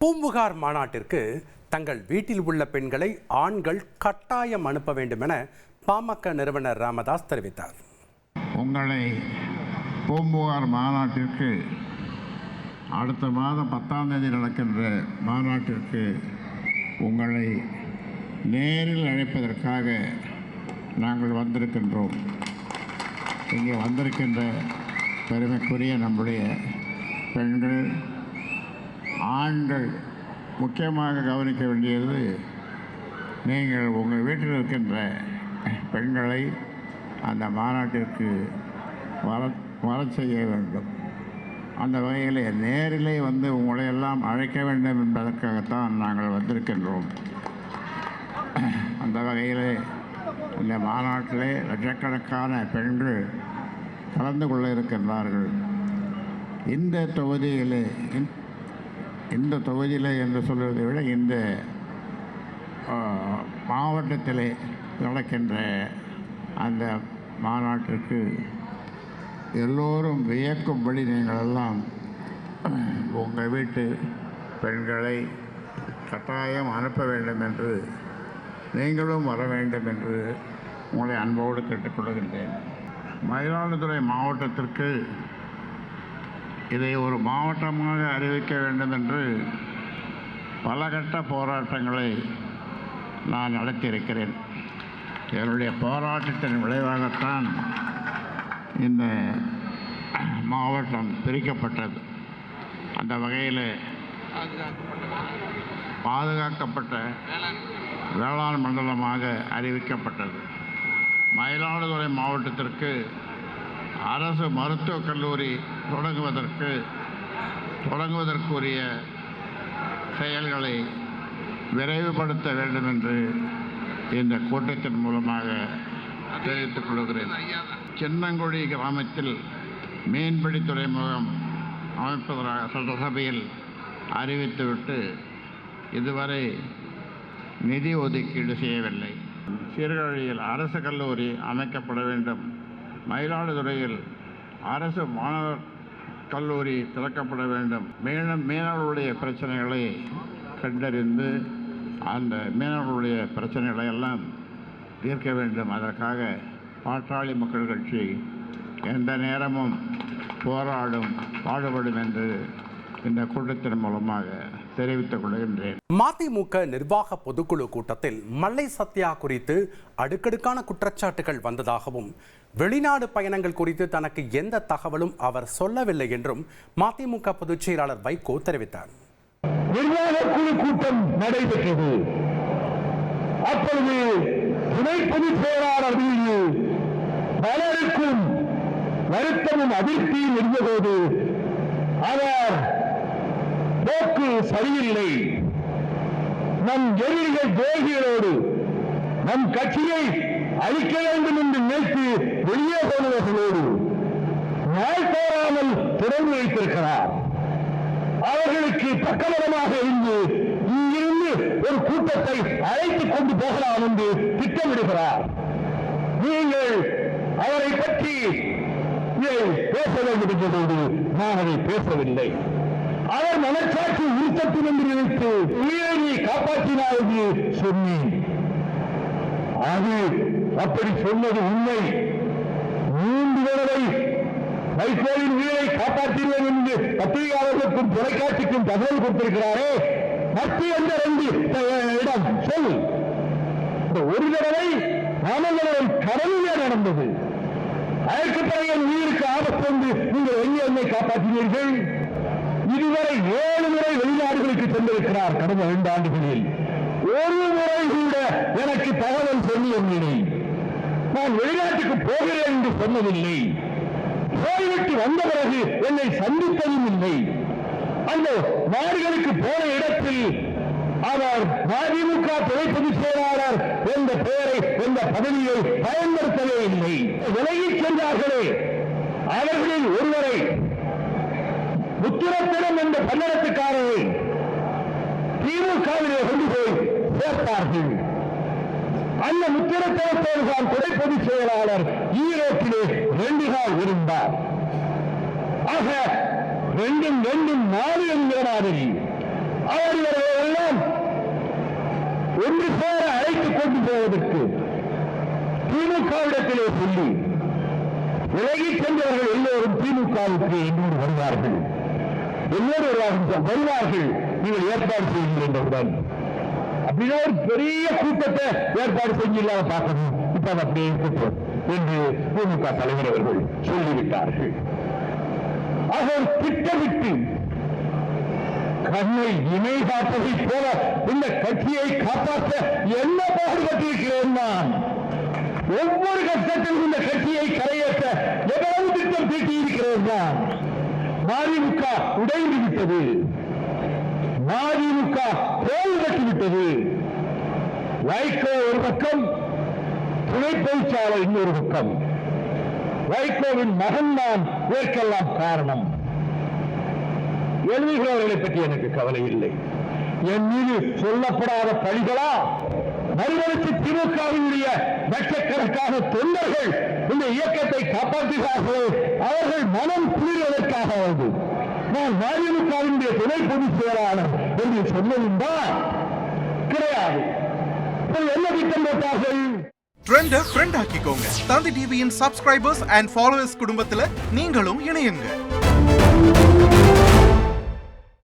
பூம்புகார் மாநாட்டிற்கு தங்கள் வீட்டில் உள்ள பெண்களை ஆண்கள் கட்டாயம் அனுப்ப வேண்டும் என பாமக நிறுவனர் ராமதாஸ் தெரிவித்தார். உங்களை பூம்புகார் மாநாட்டிற்கு அடுத்த மாதம் பத்தாம் தேதி நடக்கின்ற மாநாட்டிற்கு உங்களை நேரில் அழைப்பதற்காக நாங்கள் வந்திருக்கின்றோம். இங்கே வந்திருக்கின்ற பெருமைக்குரிய நம்முடைய பெண்கள் ஆண்கள் முக்கியமாக கவனிக்க வேண்டியது நீங்கள் உங்கள் வீட்டில் இருக்கின்ற பெண்களை அந்த மாநாட்டிற்கு வர வர செய்ய வேண்டும். அந்த வகையில் நேரிலே வந்து உங்களை எல்லாம் அழைக்க வேண்டும் என்பதற்காகத்தான் நாங்கள் வந்திருக்கின்றோம். அந்த வகையில் இந்த மாநாட்டிலே லட்சக்கணக்கான பெண்கள் கலந்து கொள்ள இருக்கின்றார்கள். இந்த தொகுதியிலே இந்த- தொகுதியில் என்று சொல்வதை விட இந்த மாவட்டத்தில் நடக்கின்ற அந்த மாநாட்டிற்கு எல்லோரும் வியக்கும்படி நீங்கள் எல்லாம் உங்கள் வீட்டு பெண்களை கட்டாயம் அனுப்ப வேண்டும் என்று நீங்களும் வர வேண்டும் என்று உங்களை அன்போடு கேட்டுக்கொள்கின்றேன். மயிலாடுதுறை மாவட்டத்திற்கு இதை ஒரு மாவட்டமாக அறிவிக்க வேண்டும் என்று பல கட்ட போராட்டங்களை நான் நடத்தியிருக்கிறேன். என்னுடைய போராட்டத்தின் விளைவாகத்தான் இந்த மாவட்டம் பிரிக்கப்பட்டது. அந்த வகையில் பாதுகாக்கப்பட்ட வேளாண் மண்டலமாக அறிவிக்கப்பட்டது. மயிலாடுதுறை மாவட்டத்திற்கு அரசு மருத்துவக் கல்லூரி தொடங்குவதற்கு தொடங்குவதற்குரிய செயல்களை விரைவுபடுத்த வேண்டும் என்று இந்த கூட்டத்தின் மூலமாக தெரிவித்துக் கொள்கிறேன். சின்னங்குடி கிராமத்தில் மீன்பிடி துறைமுகம் அமைப்பதாக சட்டசபையில் அறிவித்துவிட்டு இதுவரை நிதி ஒதுக்கீடு செய்யவில்லை. சீர்காழியில் அரசு கல்லூரி அமைக்கப்பட வேண்டும். மயிலாடுதுறையில் அரசு மாணவர் கல்லூரி திறக்கப்பட வேண்டும். மேலும் மீனவர்களுடைய பிரச்சனைகளை கண்டறிந்து அந்த மீனவர்களுடைய பிரச்சனைகளை எல்லாம் தீர்க்க வேண்டும். அதற்காக பாட்டாளி மக்கள் கட்சி எந்த நேரமும் போராடும் பாடுபடும் என்று இந்த கூட்டத்தின் மூலமாக தெரிவித்துக் கொள்கின்றேன். மதிமுக நிர்வாக பொதுக்குழு கூட்டத்தில் மல்லை சத்யா குறித்து அடுக்கடுக்கான குற்றச்சாட்டுகள் வந்ததாகவும் வெளிநாடு பயணங்கள் குறித்து தனக்கு எந்த தகவலும் அவர் சொல்லவில்லை என்றும் மதிமுக பொதுச் செயலாளர் வைகோ தெரிவித்தார். நிர்வாக குழு கூட்டம் நடைபெற்றது. அப்பொழுது துணை பொதுச் செயலாளர் மீது பலருக்கும் வருத்தமும் அதிருப்தியும் இருந்தபோது அவர் போக்கு சரியில்லை நம் எதிரிகள் துரோகிகளோடு நம் கட்சியை அழிக்க வேண்டும் என்று நினைத்து வெளியே போனவர்களோடு நாள் தோறாமல் தொடர்பு வைத்திருக்கிறார். அவர்களுக்கு பக்கபலமாக இருந்து இங்கிருந்து ஒரு கூட்டத்தை அழைத்துக் கொண்டு போகலாம் என்று திட்டமிடுகிறார். நீங்கள் அவரை பற்றி பேச வேண்டும் என்றதோடு நான் அதை பேசவில்லை. அவர் மனச்சாட்சி உறுத்தட்டும் என்று நினைத்து உயிரை காப்பாற்றினார் என்று சொன்னேன். அது அப்படி சொன்னது உண்மை. மூன்று தடவை வைகோலின் உயிரை காப்பாற்றினேன் என்று பத்திரிகையாளர்களுக்கும் தொலைக்காட்சிக்கும் தகவல் கொடுத்திருக்கிறாரே. மத்திய எந்த ரெண்டு இடம்? சொல் இந்த ஒரு தடவை ராமநாதன் கடலிலே நடந்தது. அதற்கு பிறகு என் உயிருக்கு ஆபத்து வந்து நீங்கள் எங்கே என்னை காப்பாற்றினீர்கள்? இதுவரை ஏழு முறை வெளிநாடுகளுக்கு சென்றிருக்கிறார் கடந்த இரண்டு ஆண்டுகளில் ஒரு முறை கூட எனக்கு தகவல் சொல்லி நான் வெளிநாட்டுக்கு போகிறேன் என்று சொன்னதில்லை. போய்விட்டு வந்த பிறகு என்னை சந்தித்ததும் இல்லை. அந்த நாடுகளுக்கு போன இடத்தில் அவர் மதிமுக துணை பொதுச் செயலாளர் என்ற பெயரை என்ற பதவியை பயன்படுத்தவே இல்லை. விலகிச் சென்றார்களே. அவர்களில் ஒருவரை உத்திரத்திடம் என்ற பல்லடத்துக்காரரை திமுகவிலே கொண்டு போய் சேர்த்தார்கள். அந்த முத்திரத்தோடு தான் துணை பொதுச் செயலாளர் ஈரோட்டிலே ரெண்டு நாள் இருந்தார். ஆக ரெண்டும் ரெண்டும் நாலு என்கிற மாதிரி அவர் எல்லாம் ஒன்று சேர அழைத்துக் கொண்டு போவதற்கு திமுகவிடத்திலே சொல்லி விலகிச் சென்றவர்கள் எல்லோரும் திமுகவுக்கு இன்னொரு வருவார்கள். எல்லோரும் வருவார்கள் வருவார்கள். நீங்கள் ஏற்பாடு செய்யுங்கள் என்றவுடன் அப்படின்னா ஒரு பெரிய கூட்டத்தை ஏற்பாடு செஞ்சில்லாம பார்க்கணும். இப்ப அது அப்படியே கூட்டம் என்று திமுக தலைவர் அவர்கள் சொல்லிவிட்டார்கள். ஆக ஒரு திட்டமிட்டு கண்ணை இணை காப்பதை போல இந்த கட்சியை காப்பாற்ற என்ன பாடுபட்டிருக்கிறேன் நான்? ஒவ்வொரு கட்டத்திலும் இந்த கட்சியை கரையேற்ற எவ்வளவு திட்டம் தீட்டியிருக்கிறேன் நான்? மதிமுக உடைந்து விட்டது மதிமுக தோல்விட்டது வைகோ ஒரு பக்கம் துணை பொதுச்சாளர் இன்னொரு பக்கம். வைகோவின் மகன் தான் இதற்கெல்லாம் காரணம். எழுதுகிறவர்களை பற்றி எனக்கு கவலை இல்லை. என் மீது சொல்லப்படாத பழிகளா? மறுமலர்ச்சி திமுகவினுடைய லட்சக்கணக்கான தொண்டர்கள் இந்த இயக்கத்தை காப்பாற்றுகிறார்கள். அவர்கள் மனம் குளிர்வதற்காக நான் மதிமுகவினுடைய துணை பொதுச் செயலாளர் என்று சொன்னதுண்டா? கிடையாது. என்ன திட்டம் போட்டார்கள்? ட்ரெண்ட ஃப்ரெண்ட் ஆக்கிக்கோங்க. தந்தி டிவியின் சப்ஸ்கிரைபர்ஸ் அண்ட் ஃபாலோவர்ஸ் குடும்பத்துல நீங்களும் இணையுங்க.